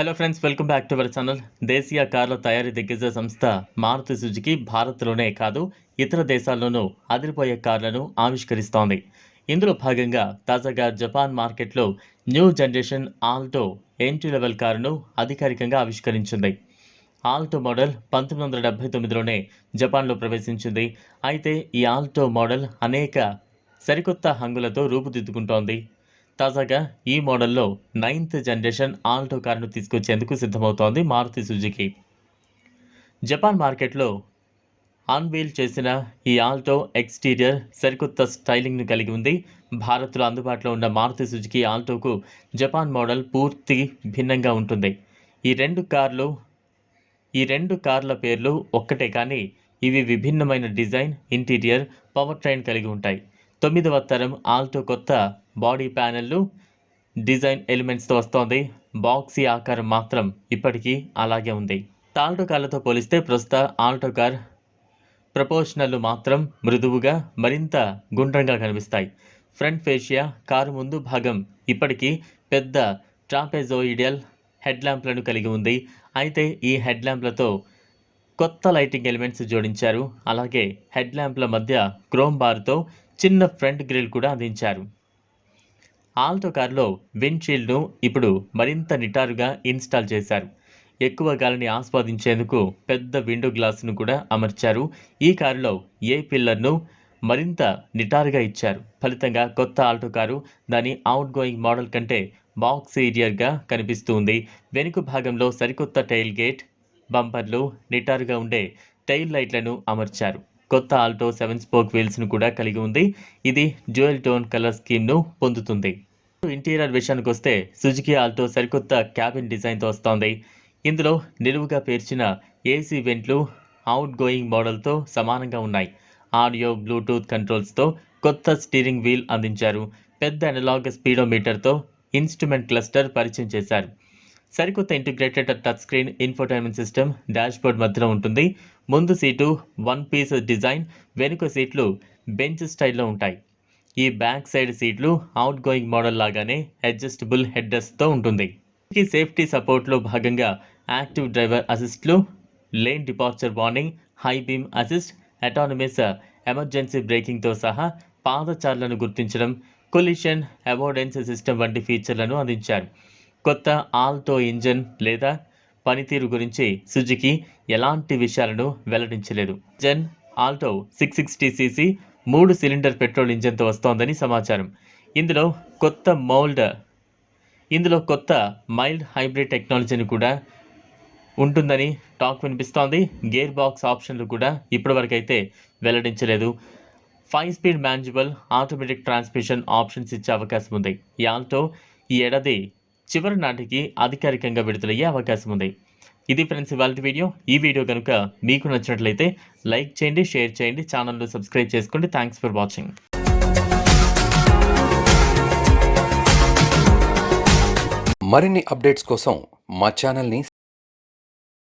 Hello friends welcome back to our channel దేశీయ కార్ల తయారీ దిగ్గజ సంస్థ మారుతి సుజుకి భారత్లోనే కాదు ఇతర దేశాల్లోనూ అదిరిపోయే కార్లను ఆవిష్కరిస్తోంది. ఇందులో భాగంగా తాజాగా జపాన్ మార్కెట్లో new generation Alto entry level కారును అధికారికంగా ఆవిష్కరించింది. ఆల్టో మోడల్ పంతొమ్మిది వందల డెబ్బై తొమ్మిదిలోనే జపాన్లో ప్రవేశించింది. అయితే ఈ ఆల్టో మోడల్ అనేక సరికొత్త హంగులతో రూపుదిద్దుకుంటోంది. తాజాగా ఈ మోడల్లో నైన్త్ జనరేషన్ ఆల్టో కారును తీసుకొచ్చేందుకు సిద్ధమవుతోంది మారుతి సుజుకి. జపాన్ మార్కెట్లో ఆన్వీల్ చేసిన ఈ ఆల్టో ఎక్స్టీరియర్ సరికొత్త స్టైలింగ్ను కలిగి ఉంది. భారత్లో అందుబాటులో ఉన్న మారుతి సుజుకి ఆల్టోకు జపాన్ మోడల్ పూర్తి భిన్నంగా ఉంటుంది. ఈ రెండు కార్లు ఈ రెండు కార్ల పేర్లు ఒక్కటే కానీ ఇవి విభిన్నమైన డిజైన్ ఇంటీరియర్ పవర్ ట్రైన్ కలిగి ఉంటాయి. తొమ్మిదవ తరం ఆల్టో కొత్త బాడీ ప్యానెల్లు డిజైన్ ఎలిమెంట్స్తో వస్తోంది. బాక్సీ ఆకారం మాత్రం ఇప్పటికీ అలాగే ఉంది. తాల్టో కార్లతో పోలిస్తే ప్రస్తుత ఆల్టో కార్ ప్రపోషనల్లు మాత్రం మృదువుగా మరింత గుండ్రంగా కనిపిస్తాయి. ఫ్రంట్ ఫేషియా కారు ముందు భాగం ఇప్పటికీ పెద్ద ట్రాపెజోయిడియల్ హెడ్ ల్యాంప్లను కలిగి ఉంది. అయితే ఈ హెడ్ ల్యాంప్లతో కొత్త లైటింగ్ ఎలిమెంట్స్ జోడించారు. అలాగే హెడ్ ల్యాంప్ల మధ్య క్రోమ్ బార్తో చిన్న ఫ్రంట్ గ్రిల్ కూడా అందించారు. ఆల్టో కారులో విండ్షీల్డ్ను ఇప్పుడు మరింత నిటారుగా ఇన్స్టాల్ చేశారు. ఎక్కువ గాలిని ఆస్వాదించేందుకు పెద్ద విండో గ్లాసును కూడా అమర్చారు. ఈ కారులో ఏ పిల్లర్ను మరింత నిటారుగా ఇచ్చారు. ఫలితంగా కొత్త ఆల్టో కారు దాని అవుట్ గోయింగ్ మోడల్ కంటే బాక్స్ ఏరియర్గా కనిపిస్తుంది. వెనుక భాగంలో సరికొత్త టైల్ గేట్ బంపర్లు నిటారుగా ఉండే టైల్ లైట్లను అమర్చారు. కొత్త ఆల్టో సెవెన్ స్పోక్ వీల్స్ను కూడా కలిగి ఉంది. ఇది డ్యూయల్ టోన్ కలర్ స్కీమ్ను పొందుతుంది. ఇంటీరియర్ విషయానికి వస్తే సుజుకి ఆల్టో సరికొత్త క్యాబిన్ డిజైన్తో వస్తోంది. ఇందులో నిలువుగా పేర్చిన ఏసీ వెంట్లు అవుట్ గోయింగ్ మోడల్తో సమానంగా ఉన్నాయి. ఆడియో బ్లూటూత్ కంట్రోల్స్తో కొత్త స్టీరింగ్ వీల్ అందించారు. పెద్ద అనలాగ్ స్పీడోమీటర్తో ఇన్స్ట్రుమెంట్ క్లస్టర్ పరిచయం చేశారు. సరికొత్త integrated touch screen infotainment system dashboard మధ్యలో ఉంటుంది. ముందు సీటు వన్ పీస్ డిజైన్ వెనుక సీట్లు బెంచ్ స్టైల్లో ఉంటాయి. ఈ బ్యాక్ సైడ్ సీట్లు అవుట్ గోయింగ్ మోడల్ లాగానే అడ్జస్టబుల్ హెడ్డర్స్తో ఉంటుంది. ఈ సేఫ్టీ సపోర్ట్లో భాగంగా active driver అసిస్ట్లు lane departure warning high beam assist autonomous emergency బ్రేకింగ్తో సహా పాదచారులను గుర్తించడం కొలిషన్ అవార్డెన్స్ సిస్టమ్ వంటి ఫీచర్లను అందించారు. కొత్త ఆల్టో ఇంజన్ లేదా పనితీరు గురించి సుజుకి ఎలాంటి విషయాలను వెల్లడించలేదు. Gen Alto six sixty CC మూడు సిలిండర్ పెట్రోల్ ఇంజన్తో వస్తోందని సమాచారం. ఇందులో కొత్త మౌల్డ్ ఇందులో కొత్త మైల్డ్ హైబ్రిడ్ టెక్నాలజీని కూడా ఉంటుందని టాక్ వినిపిస్తోంది. గేర్ బాక్స్ ఆప్షన్లు కూడా ఇప్పటివరకు అయితే వెల్లడించలేదు. Five speed manual automatic transmission options ఇచ్చే అవకాశం ఉంది. ఈ ఆల్టో ఈ ఏడాది చివరి నాటికి అధికారికంగా విడుదలయ్యే అవకాశం ఉంది. ఇది ఫ్రెండ్స్ ఇవాళ వీడియో. ఈ వీడియో కనుక మీకు నచ్చినట్లయితే లైక్ చేయండి షేర్ చేయండి ఛానల్ను సబ్స్క్రైబ్ చేసుకోండి. Thanks for watching. మరిన్ని అప్డేట్స్ కోసం మా ఛానల్ని